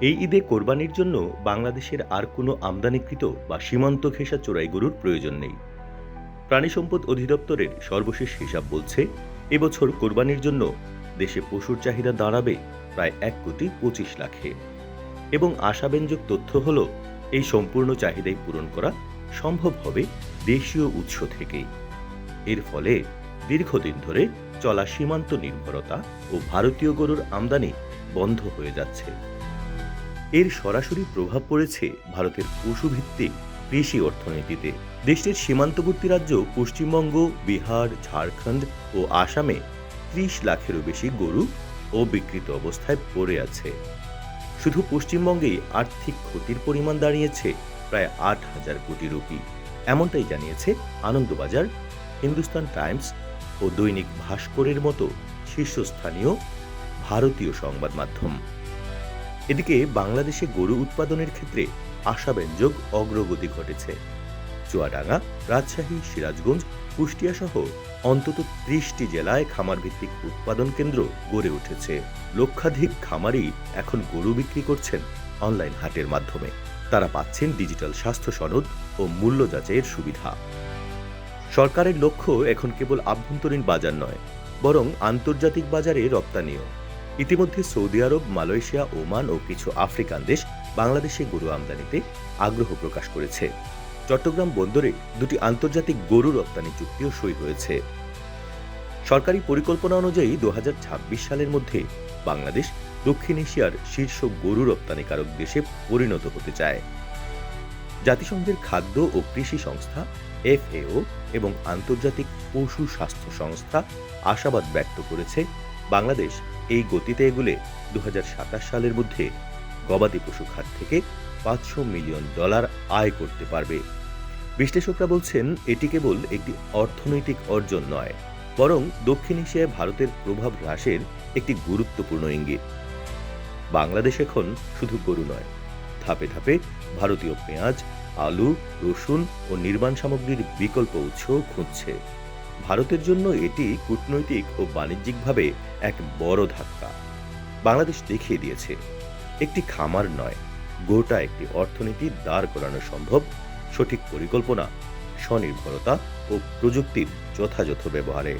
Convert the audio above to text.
এই ঈদে কোরবানির জন্য বাংলাদেশের আর কোনো আমদানিকৃত বা সীমান্ত ঘেঁষা চোরাই গরুর প্রয়োজন নেই। প্রাণী সম্পদ অধিদপ্তরের সর্বশেষ হিসাব বলছে, এবছর কোরবানির জন্য দেশে পশুর চাহিদা দাঁড়াবে প্রায় এক কোটি পঁচিশ লাখে। এবং আশাব্যঞ্জক তথ্য হল, এই সম্পূর্ণ চাহিদাই পূরণ করা সম্ভব হবে দেশীয় উৎস থেকেই এর ফলে দীর্ঘদিন ধরে চলা সীমান্ত নির্ভরতা ও ভারতীয় গরুর আমদানি বন্ধ হয়ে যাচ্ছে। এর সরাসরি প্রভাব পড়েছে ভারতের পশুভিত্তিক কৃষি অর্থনীতিতে। দেশটির সীমান্তবর্তী রাজ্য পশ্চিমবঙ্গ, বিহার, ঝাড়খণ্ড ও আসামে ত্রিশ লাখেরও বেশি গরু অবিকৃত অবস্থায় পড়ে আছে। শুধু পশ্চিমবঙ্গেই আর্থিক ক্ষতির পরিমাণ দাঁড়িয়েছে প্রায় আট হাজার কোটি রুপি। এমনটাই জানিয়েছে আনন্দবাজার, হিন্দুস্তান টাইমস ও দৈনিক ভাস্করের মতো শীর্ষস্থানীয় ভারতীয় সংবাদ মাধ্যম। এদিকে বাংলাদেশে গরু উৎপাদনের ক্ষেত্রে আশাব্যঞ্জক অগ্রগতি ঘটেছে। চুয়াডাঙ্গা, রাজশাহী, সিরাজগঞ্জ, কুষ্টিয়া সহ অন্তত ত্রিশটি জেলায় খামার ভিত্তিক উৎপাদন কেন্দ্র গড়ে উঠেছে। লক্ষাধিক খামারি এখন গরু বিক্রি করছেন অনলাইন হাটের মাধ্যমে। তারা পাচ্ছেন ডিজিটাল স্বাস্থ্য সনদ ও মূল্য যাচাইয়ের সুবিধা। সরকারের লক্ষ্য এখন কেবল আভ্যন্তরীণ বাজার নয়, বরং আন্তর্জাতিক বাজারে রপ্তানিও। ইতিমধ্যে সৌদি আরব, মালয়েশিয়া, ওমান ও কিছু আফ্রিকান দেশ বাংলাদেশে গরু আমদানিতে আগ্রহ প্রকাশ করেছে। চট্টগ্রাম বন্দরে দুটি আন্তর্জাতিক গরু রপ্তানি চুক্তিও সই হয়েছে। সরকারি পরিকল্পনা অনুযায়ী দু সালের মধ্যে বাংলাদেশ দক্ষিণ এশিয়ার শীর্ষ গরু রপ্তানিকারক দেশে পরিণত হতে চায়। জাতিসংঘের খাদ্য ও কৃষি সংস্থা, এফএও, এবং আন্তর্জাতিক পশু স্বাস্থ্য সংস্থা আশাবাদ ব্যক্ত করেছে বাংলাদেশ এই গতিতে এগুলে দুহাজার সাতাশ সালের মধ্যে গবাদি পশু খাত থেকে পাঁচশো মিলিয়ন ডলার আয় করতে পারবে। বিশ্লেষকরা বলছেন, এটি কেবল একটি অর্থনৈতিক অর্জন নয়, বরং দক্ষিণ এশিয়ায় ভারতের প্রভাব হ্রাসের একটি গুরুত্বপূর্ণ ইঙ্গিত। বাংলাদেশ এখন শুধু গরু নয়, ধাপে ধাপে ভারতীয় পেঁয়াজ, আলু, রসুন ও নির্মাণ সামগ্রীর বিকল্প উৎস খুঁজছে। ভারতের জন্য এটি কূটনৈতিক ও বাণিজ্যিকভাবে এক বড় ধাক্কা। বাংলাদেশ দেখিয়ে দিয়েছে, একটি খামার নয়, গোটা একটি অর্থনীতি দাঁড় করানো সম্ভব, সঠিক পরিকল্পনা, স্বনির্ভরতা ও প্রযুক্তির যথাযথ ব্যবহারে।